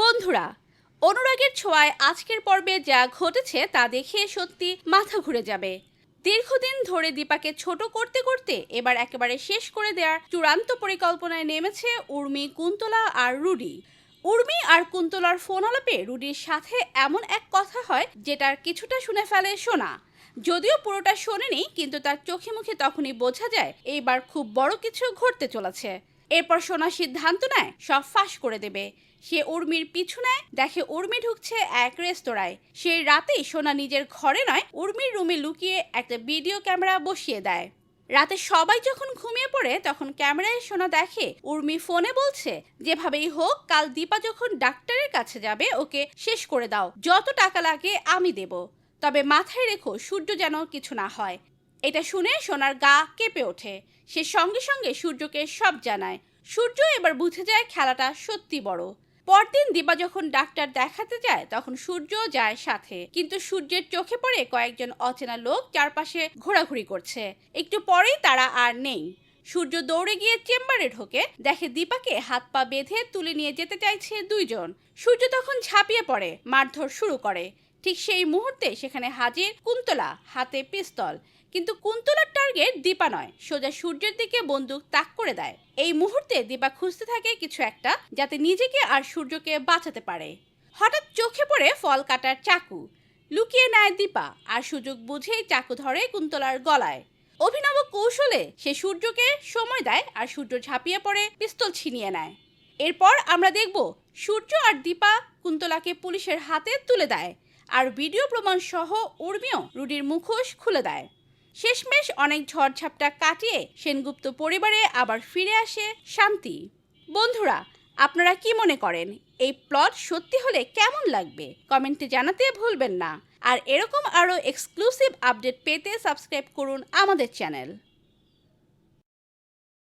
বন্ধুরা, অনুরাগের ছোঁয়ায় আজকের পর্বে যা ঘটেছে তা দেখে সত্যি মাথা ঘুরে যাবে। দীর্ঘদিন ধরে দীপাকে ছোট করতে করতে এবার একেবারে শেষ করে দেওয়ার চূড়ান্ত পরিকল্পনায় নেমেছে উর্মি, কুন্তলা আর রুডি। উর্মি আর কুন্তলার ফোন আলাপে রুডির সাথে এমন এক কথা হয় যেটার কিছুটা শুনে ফেলে সোনা। যদিও পুরোটা শোনেনি, কিন্তু তার চোখে মুখে তখনই বোঝা যায়, এইবার খুব বড় কিছু ঘটতে চলেছে। এরপর সোনা সিদ্ধান্ত নেয়, সব ফাঁস করে দেবে। সে উর্মির পিছু নেয়, দেখে উর্মি ঢুকছে এক রেস্তোরাঁয়। সেই রাতেই সোনা নিজের ঘরে নয়, উর্মির রুমে লুকিয়ে একটা ভিডিও ক্যামেরা বসিয়ে দেয়। রাতে সবাই যখন ঘুমিয়ে পড়ে, তখন ক্যামেরায় সোনা দেখে উর্মি ফোনে বলছে, যেভাবেই হোক, কাল দীপা যখন ডাক্তারের কাছে যাবে, ওকে শেষ করে দাও। যত টাকা লাগে আমি দেব। তবে মাথায় রেখো, সূর্য যেন কিছু না হয়। এটা শুনে সোনার গা কেঁপে ওঠে। সে সঙ্গে সঙ্গে সূর্যকে সব জানায়। সূর্য এবার বুঝে যায় খেলাটা সত্যি বড়। পরদিন দীপা যখন ডাক্তার দেখাতে যায়, তখন সূর্য যায় সাথে। কিন্তু সূর্যের চোখে পড়ে কয়েকজন অচেনা লোক চারপাশে ঘোরাঘুরি করছে। একটু পরেই তারা আর নেই। সূর্য দৌড়ে গিয়ে চেম্বারে ঢোকে। দেখে দীপাকে হাত পা বেঁধে তুলে নিয়ে যেতে চাইছে দুইজন। সূর্য তখন ঝাঁপিয়ে পড়ে, মারধর শুরু করে। ঠিক সেই মুহূর্তে সেখানে হাজির কুন্তলা হাতে পিস্তল। কিন্তু কুন্তলার টার্গেট দীপা নয়, সোজা সূর্যের দিকে বন্দুক তাক করে দেয়। এই মুহূর্তে দীপা খুঁজতে থাকে কিছু একটা যাতে নিজেকে আর সূর্যকে বাঁচাতে পারে। হঠাৎ চোখে পড়ে ফল কাটার চাকু। লুকিয়ে নেয় দীপা আর সুযোগ বুঝেই চাকু ধরে কুন্তলার গলায়। অভিনব কৌশলে সে সূর্যকে সময় দেয় আর সূর্য ঝাঁপিয়ে পড়ে পিস্তল ছিনিয়ে নেয়। এরপর আমরা দেখব সূর্য আর দীপা কুন্তলাকে পুলিশের হাতে তুলে দেয়। আর ভিডিও প্রমাণ সহ উর্মিও রুডির মুখোশ খুলে দেয়। শেষমেশ অনেক ঝড়ঝাপটা কাটিয়ে সেনগুপ্ত পরিবারে আবার ফিরে আসে শান্তি। বন্ধুরা, আপনারা কি মনে করেন? এই প্লট সত্যি হলে কেমন লাগবে? কমেন্টে জানাতে ভুলবেন না। আর এরকম আরও এক্সক্লুসিভ আপডেট পেতে সাবস্ক্রাইব করুন আমাদের চ্যানেল।